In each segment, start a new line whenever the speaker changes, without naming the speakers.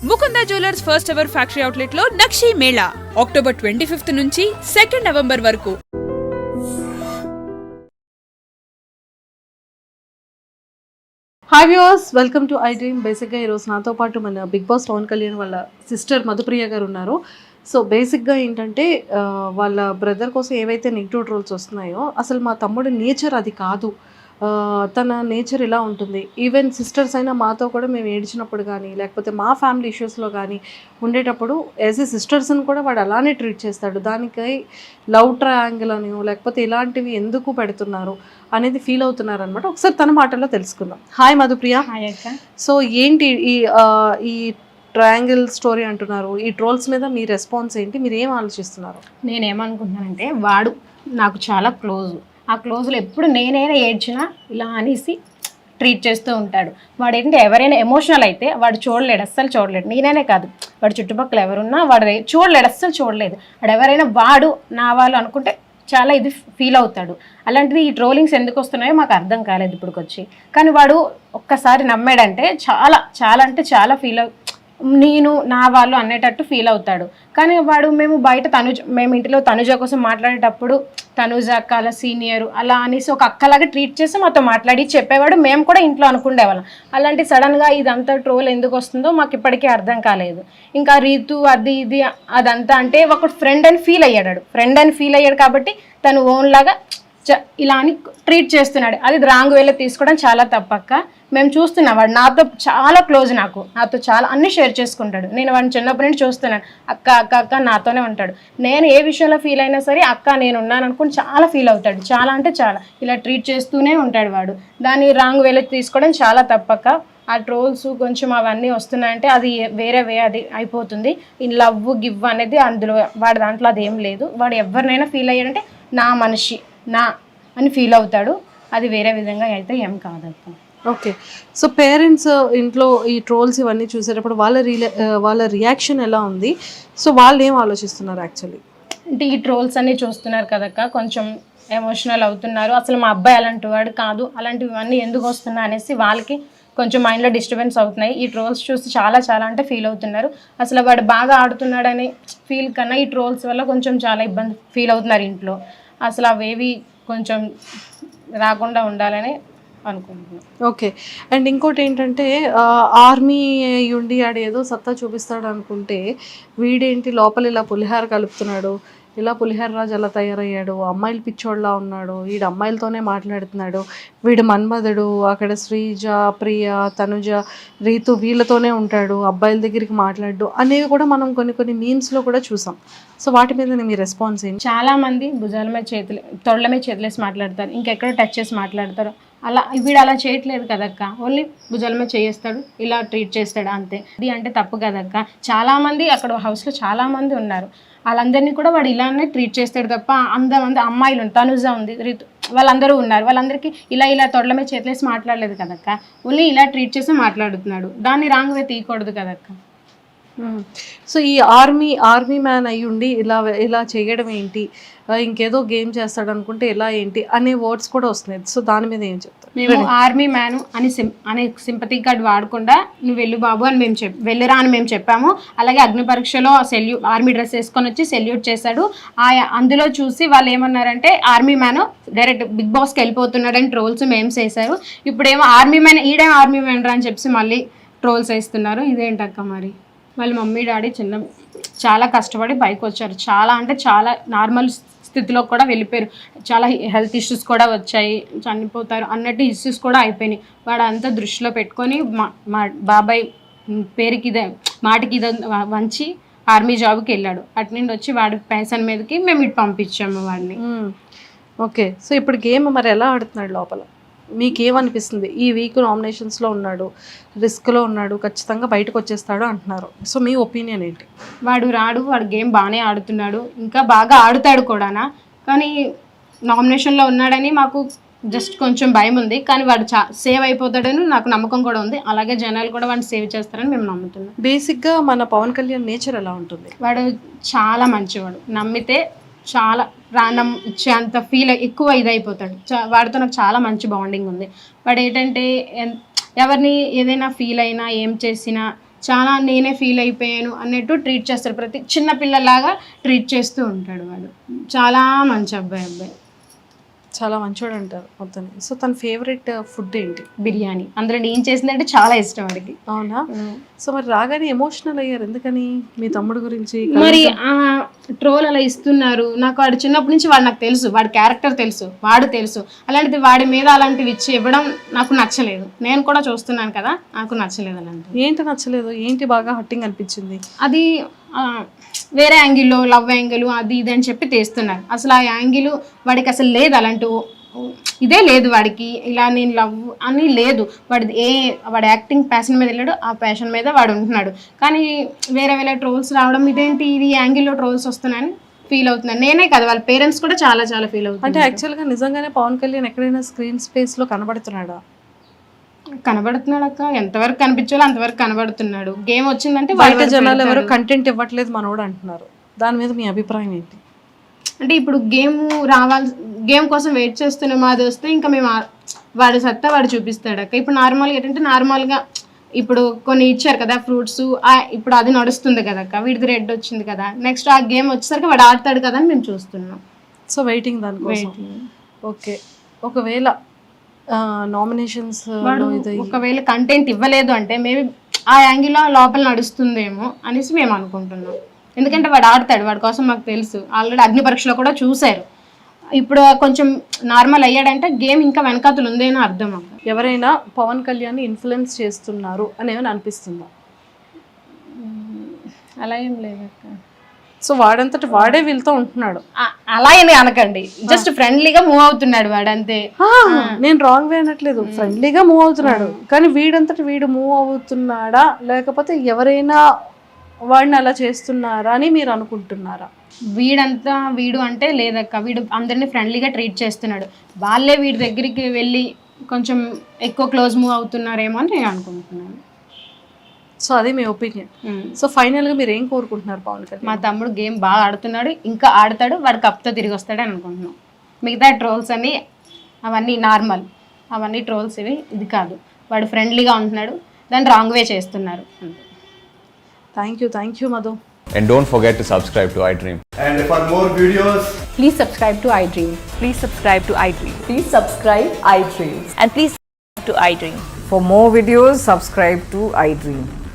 Mukunda jewellers first ever factory అవుట్లెట్లో Nakshi Mela October twenty fifth నుంచి second November వరకు.
Hi viewers welcome to iDream బేసిక్గా ఈరోజు నాతో పాటు మన బిగ్ బాస్ పవన్ కళ్యాణ్ వాళ్ళ సిస్టర్ మధుప్రియ గారు ఉన్నారు. సో బేసిక్గా ఏంటంటే వాళ్ళ బ్రదర్ కోసం ఏవైతే నెగిటివ్ ట్రోల్స్ వస్తున్నాయో అసలు మా తమ్ముడు నేచర్ అది కాదు. తన నేచర్ ఇలా ఉంటుంది. ఈవెన్ సిస్టర్స్ అయినా మాతో కూడా మేము ఏడ్చినప్పుడు కానీ లేకపోతే మా ఫ్యామిలీ ఇష్యూస్లో కానీ ఉండేటప్పుడు యాజ్ ఏ సిస్టర్స్ని కూడా వాడు అలానే ట్రీట్ చేస్తాడు. దానికై లవ్ ట్రయాంగిల్ అని లేకపోతే ఇలాంటివి ఎందుకు పెడుతున్నారు అనేది ఫీల్ అవుతున్నారు అనమాట ఒకసారి తన మాటల్లో తెలుసుకుందాం. హాయ్ మధుప్రియ. సో ఏంటి ఈ ఈ ట్రయాంగిల్ స్టోరీ అంటున్నారు? ఈ ట్రోల్స్ మీద మీ రెస్పాన్స్ ఏంటి? మీరు ఏం ఆలోచిస్తున్నారు?
నేనేమనుకుంటున్నానంటే వాడు నాకు చాలా క్లోజ్ ఆ క్లోజ్లో ఎప్పుడు నేనైనా ఏడ్చినా ఇలా అనేసి ట్రీట్ చేస్తూ ఉంటాడు. వాడు ఏంటంటే ఎవరైనా ఎమోషనల్ అయితే వాడు చూడలేడు అస్సలు చూడలేడు. నేనైనా కాదు వాడు చుట్టుపక్కల ఎవరున్నా వాడు చూడలేడు అస్సలు చూడలేదు. వాడు ఎవరైనా వాడు నా వాళ్ళు అనుకుంటే చాలా ఇది ఫీల్ అవుతాడు. అలాంటిది ఈ ట్రోలింగ్స్ ఎందుకు వస్తున్నాయో మాకు అర్థం కాలేదు ఇప్పటికొచ్చి. కానీ వాడు ఒక్కసారి నమ్మాడంటే చాలా చాలా అంటే చాలా ఫీల్ అవు నేను నా వాళ్ళు అనేటట్టు ఫీల్ అవుతాడు. కానీ వాడు మేము బయట తనుజ మేము ఇంటిలో తనుజ కోసం మాట్లాడేటప్పుడు తనుజ అక్క అలా సీనియర్ అలా అనేసి ఒక అక్కలాగా ట్రీట్ చేసి మాతో మాట్లాడి చెప్పేవాడు మేము కూడా ఇంట్లో అనుకునేవాళ్ళం అలాంటి సడన్గా ఇదంతా ట్రోల్ ఎందుకు వస్తుందో మాకు ఇప్పటికీ అర్థం కాలేదు. ఇంకా రీతు అది ఇది అదంతా అంటే ఒక ఫ్రెండ్ అని ఫీల్ అయ్యాడు ఫ్రెండ్ అని ఫీల్ అయ్యాడు కాబట్టి తను ఓన్లాగా చ- ఇలా అని ట్రీట్ చేస్తున్నాడు. అది రాంగ్ వేలో తీసుకోవడం చాలా తప్పక్క. మేము చూస్తున్నాం. వాడు నాతో చాలా క్లోజ్ నాకు. నాతో చాలా అన్ని షేర్ చేసుకుంటాడు. నేను వాడిని చిన్నప్పటి నుంచి చూస్తున్నాను. అక్క అక్క అక్క నాతోనే ఉంటాడు. నేను ఏ విషయంలో ఫీల్ అయినా సరే అక్క నేను ఉన్నాను అనుకుని చాలా ఫీల్ అవుతాడు. చాలా అంటే చాలా. ఇలా ట్రీట్ చేస్తూనే ఉంటాడు వాడు. దాన్ని రాంగ్ వేలో తీసుకోవడం చాలా తప్పక ఆ ట్రోల్స్ కొంచెం అవన్నీ వస్తున్నాయంటే అది వేరే వే అది అయిపోతుంది. ఈ లవ్ గివ్ అనేది అందులో వాడి దాంట్లో అది ఏం లేదు. వాడు ఎవరినైనా ఫీల్ అయ్యాడంటే నా మనిషి నా అని ఫీల్ అవుతాడు. అది వేరే విధంగా అయితే ఏం కాదక్క.
ఓకే. సో పేరెంట్స్ ఇంట్లో ఈ ట్రోల్స్ ఇవన్నీ చూసేటప్పుడు వాళ్ళ రిలే వాళ్ళ రియాక్షన్ ఎలా ఉంది? సో వాళ్ళు ఏం ఆలోచిస్తున్నారు యాక్చువల్లీ?
అంటే ఈ ట్రోల్స్ అన్ని చూస్తున్నారు కదక్క కొంచెం ఎమోషనల్ అవుతున్నారు. అసలు మా అబ్బాయి అలాంటి వాడు కాదు అలాంటివన్నీ ఎందుకు వస్తున్నా అనేసి వాళ్ళకి కొంచెం మైండ్లో డిస్టర్బెన్స్ అవుతున్నాయి. ఈ ట్రోల్స్ చూసి చాలా చాలా అంటే ఫీల్ అవుతున్నారు. అసలు వాడు బాగా ఆడుతున్నాడని ఫీల్ కన్నా ఈ ట్రోల్స్ వల్ల కొంచెం చాలా ఇబ్బంది ఫీల్ అవుతున్నారు ఇంట్లో. అసలు అవేవి కొంచెం రాకుండా ఉండాలని అనుకుంటున్నాను
ఓకే. అండ్ ఇంకోటి ఏంటంటే ఆర్మీ ఉండి ఆడు ఏదో సత్తా చూపిస్తాడు అనుకుంటే వీడేంటి లోపల ఇలా పులిహార కలుపుతున్నాడు ఇలా పులిహార రాజు అలా తయారయ్యాడు అమ్మాయిలు పిచ్చోళ్ళలా ఉన్నాడు వీడు అమ్మాయిలతోనే మాట్లాడుతున్నాడు వీడు మన్మధుడు అక్కడ శ్రీజ ప్రియ తనుజ రీతు వీళ్ళతోనే ఉంటాడు అబ్బాయిల దగ్గరికి మాట్లాడు అనేవి కూడా మనం కొన్ని కొన్ని మీమ్స్లో కూడా చూసాం. సో వాటి మీద మీ రెస్పాన్స్ ఏంటి?
చాలా మంది భుజాల మీద చేతులు తొళ్ళ మీద చేతులేసి మాట్లాడతారు ఇంకెక్కడ టచ్ చేసి మాట్లాడతారు. అలా వీడు అలా చేయట్లేదు కదక్క. ఓన్లీ భుజాలమే మీద ఇలా ట్రీట్ చేస్తాడు అంతే. ఇది అంటే తప్పు కదక్క. చాలామంది అక్కడ హౌస్లో చాలామంది ఉన్నారు. వాళ్ళందరినీ కూడా వాడు ఇలానే ట్రీట్ చేస్తాడు తప్ప అంతమంది అమ్మాయిలు తనుజ ఉంది రితు వాళ్ళందరూ ఉన్నారు. వాళ్ళందరికీ ఇలా ఇలా తొడల మీద చేతులేసి మాట్లాడలేదు కదక్క. ఓన్లీ ఇలా ట్రీట్ చేసి మాట్లాడుతున్నాడు. దాన్ని రాంగ్ వే తీయకూడదు కదక్క.
సో ఈ ఆర్మీ ఆర్మీ మ్యాన్ అయి ఉండి ఇలా ఇలా చేయడం ఏంటి? ఇంకేదో గేమ్ చేస్తాడు అనుకుంటే ఎలా ఏంటి? అనే వర్డ్స్ కూడా వస్తున్నాయి. సో దాని మీద ఏం చెప్తారు?
మేము ఆర్మీ మ్యాన్ అని సిం అనే సింపతి కార్డ్ వాడకుండా నువ్వు వెళ్ళు బాబు అని మేము చెప్ వెళ్ళిరా అని మేము చెప్పాము. అలాగే అగ్ని పరీక్షలో సెల్యూ ఆర్మీ డ్రెస్ వేసుకొని వచ్చి సెల్యూట్ చేశాడు. ఆ అందులో చూసి వాళ్ళు ఏమన్నారంటే ఆర్మీ మ్యాన్ డైరెక్ట్ బిగ్ బాస్కి వెళ్ళిపోతున్నాడని ట్రోల్స్ మేము చేశారు ఇప్పుడేమో ఆర్మీ మ్యాన్ ఈడేమో ఆర్మీ మ్యాన్ రా అని చెప్పి మళ్ళీ ట్రోల్స్ వేస్తున్నారు. ఇదేంటక్క మరి? వాళ్ళ మమ్మీ డాడీ చిన్న చాలా కష్టపడి పైకి వచ్చారు. చాలా అంటే చాలా నార్మల్ స్థితిలో కూడా వెళ్ళిపోయారు. చాలా హెల్త్ ఇష్యూస్ కూడా వచ్చాయి చనిపోతారు అన్నట్టు ఇష్యూస్ కూడా అయిపోయినాయి. వాడు అంతా దృష్టిలో పెట్టుకొని మా మా బాబాయ్ పేరుకి ఇదే మాటకి ఇదే వంచి ఆర్మీ జాబ్కి వెళ్ళాడు. అటు నుండి వచ్చి వాడి పెన్షన్ మీదకి మేము ఇటు పంపించాము వాడిని.
ఓకే. సో ఇప్పుడు గేమ్ మరి ఎలా ఆడుతున్నాడు లోపల? మీకు ఏమనిపిస్తుంది ఈ వీక్ నామినేషన్స్లో ఉన్నాడు రిస్క్లో ఉన్నాడు ఖచ్చితంగా బయటకు వచ్చేస్తాడు అంటున్నారు. సో మీ ఒపీనియన్ ఏంటి?
వాడు రాడు వాడు గేమ్ బాగానే ఆడుతున్నాడు ఇంకా బాగా ఆడుతాడు కూడానా? కానీ నామినేషన్లో ఉన్నాడని మాకు జస్ట్ కొంచెం భయం ఉంది. కానీ వాడు చా సేవ్ అయిపోతాడని నాకు నమ్మకం కూడా ఉంది. అలాగే జనాలు కూడా వాడిని సేవ్ చేస్తారని మేము నమ్ముతున్నాం.
బేసిక్గా మన పవన్ కళ్యాణ్ నేచర్ ఎలా ఉంటుంది?
వాడు చాలా మంచివాడు. నమ్మితే చాలా ప్రాణం ఇచ్చేంత ఫీల్ ఎక్కువ ఇదైపోతాడు. వాడితో నాకు చాలా మంచి బాండింగ్ ఉంది. వాడు ఏంటంటే ఎన్- ఎవరిని ఏదైనా ఫీల్ అయినా ఏం చేసినా చాలా నేనే ఫీల్ అయిపోయాను అన్నట్టు ట్రీట్ చేస్తాడు. ప్రతి చిన్న పిల్లలాగా ట్రీట్ చేస్తూ ఉంటాడు వాడు. చాలా మంచి అబ్బాయి అబ్బాయి.
చాలా మంచోడు అంటారు మొత్తం సో తన ఫేవరెట్ ఫుడ్ ఏంటి?
బిర్యానీ. అందులో నేను చేసిందంటే చాలా ఇష్టం వాడికి
అవునా? సో మరి రాగానే ఎమోషనల్ అయ్యారు ఎందుకని? మీ తమ్ముడు గురించి?
మరి ఆ ట్రోల్ అలా ఇస్తున్నారు. నాకు వాడు చిన్నప్పటి నుంచి వాడు నాకు తెలుసు. వాడి క్యారెక్టర్ తెలుసు. వాడు తెలుసు. అలాంటిది వాడి మీద అలాంటివి ఇచ్చి ఇవ్వడం నాకు నచ్చలేదు. నేను కూడా చూస్తున్నాను కదా నాకు నచ్చలేదు అలాంటివి.
ఏంటి నచ్చలేదు? ఏంటి బాగా హట్టింగ్ అనిపించింది?
అది వేరే యాంగిల్లో లవ్ యాంగిల్ అది ఇది అని చెప్పి తీస్తున్నారు. అసలు ఆ యాంగిల్ వాడికి అసలు లేదు అలాంటి ఇదే లేదు వాడికి. ఇలా నేను లవ్ అని లేదు. వాడి ఏ వాడి యాక్టింగ్ ప్యాషన్ మీద వెళ్ళాడు ఆ ప్యాషన్ మీద వాడు ఉంటున్నాడు. కానీ వేరే వేరే ట్రోల్స్ రావడం ఇదేంటి ఇది యాంగిల్లో ట్రోల్స్ వస్తున్నాయని ఫీల్ అవుతున్నాను. నేనే కదా వాళ్ళ పేరెంట్స్ కూడా చాలా చాలా ఫీల్
అంటే యాక్చువల్గా నిజంగానే పవన్ కళ్యాణ్ ఎక్కడైనా స్క్రీన్ స్పేస్లో కనబడుతున్నాడా?
కనబడుతున్నాడు అక్క ఎంతవరకు కనిపించాలో అంతవరకు కనబడుతున్నాడు. గేమ్ వచ్చిందంటే
బయట జనాలు ఎవరు. కంటెంట్ ఇవ్వట్లేదు మనోడు అంటున్నారు. దాని మీద మీ అభిప్రాయం ఏంటి?
అంటే ఇప్పుడు గేమ్ రావాలి గేమ్ కోసం వెయిట్ చేస్తున్నాం అది వస్తే ఇంకా మేము వాడి సత్తా వాడు చూపిస్తాడు అక్క ఇప్పుడు నార్మల్గా ఏంటంటే నార్మల్గా ఇప్పుడు కొన్ని ఇచ్చారు కదా ఫ్రూట్స్ ఇప్పుడు అది నడుస్తుంది కదా అక్క వీడిది రెడ్ వచ్చింది కదా. నెక్స్ట్ ఆ గేమ్ వచ్చేసరికి వాడు ఆడతాడు కదా అని మేము చూస్తున్నాం.
సో వెయిటింగ్ దానికోసం. ఓకే. ఒకవేళ నామినేషన్స్
వాడు ఒకవేళ కంటెంట్ ఇవ్వలేదు అంటే మేబీ ఆ యాంగిల్లో లోపల నడుస్తుందేమో అనేసి మేము అనుకుంటున్నాం. ఎందుకంటే వాడు ఆడతాడు వాడి కోసం మాకు తెలుసు. ఆల్రెడీ అగ్ని పరీక్షలో కూడా చూశారు. ఇప్పుడు కొంచెం నార్మల్ అయ్యాడంటే గేమ్ ఇంకా వెనకాతలు ఉందేనో అర్థం
ఎవరైనా పవన్ కళ్యాణ్ ఇన్ఫ్లుయెన్స్ చేస్తున్నారు అని ఏమైనా అనిపిస్తుందా?
అలా ఏం లేదు అక్క.
సో వాడంతటి వాడే వీళ్ళతో ఉంటున్నాడు.
ఆ- అలా అని అనకండి జస్ట్ ఫ్రెండ్లీగా మూవ్ అవుతున్నాడు వాడు అంతే
ఆ, నేను రాంగ్ వే అనట్లేదు. ఫ్రెండ్లీగా మూవ్ అవుతున్నాడు. కానీ వీడంతటి వీడు మూవ్ అవుతున్నాడా? లేకపోతే ఎవరైనా వాడిని అలా చేస్తున్నారా అని మీరు అనుకుంటున్నారా?
వీడంతా వీడు అంటే లేదక్క. వీడు అందరినీ ఫ్రెండ్లీగా ట్రీట్ చేస్తున్నాడు. వాళ్ళే వీడి దగ్గరికి వెళ్ళి కొంచెం ఎక్కువ క్లోజ్ మూవ్ అవుతున్నారేమో అని నేను అనుకుంటున్నాను.
సో అది మీ ఒపీనియన్ సో ఫైనల్గా మీరు ఏం కోరుకుంటున్నారు పవన్ కళ్యాణ్
మా తమ్ముడు గేమ్ బాగా ఆడుతున్నాడు ఇంకా ఆడతాడు వాడు కప్తో తిరిగి వస్తాడు అని అనుకుంటున్నాం మిగతా ట్రోల్స్ అన్ని అవన్నీ నార్మల్ అవన్నీ ట్రోల్స్ ఇవి ఇది కాదు వాడు ఫ్రెండ్లీగా ఉంటున్నాడు దాన్ని రాంగ్ వే చేస్తున్నారు
thank you thank you Madhu
And don't forget to subscribe to iDream.
And for more videos,
Please subscribe to iDream.
Please subscribe to iDream.
Please subscribe iDream.
And please subscribe to iDream.
For more videos, subscribe to iDream.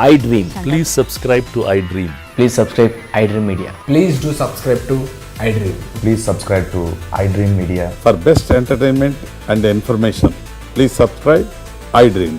iDream please
subscribe to iDream please
subscribe iDream media please
do subscribe to iDream please subscribe to
iDream media for best entertainment and
information please subscribe
iDream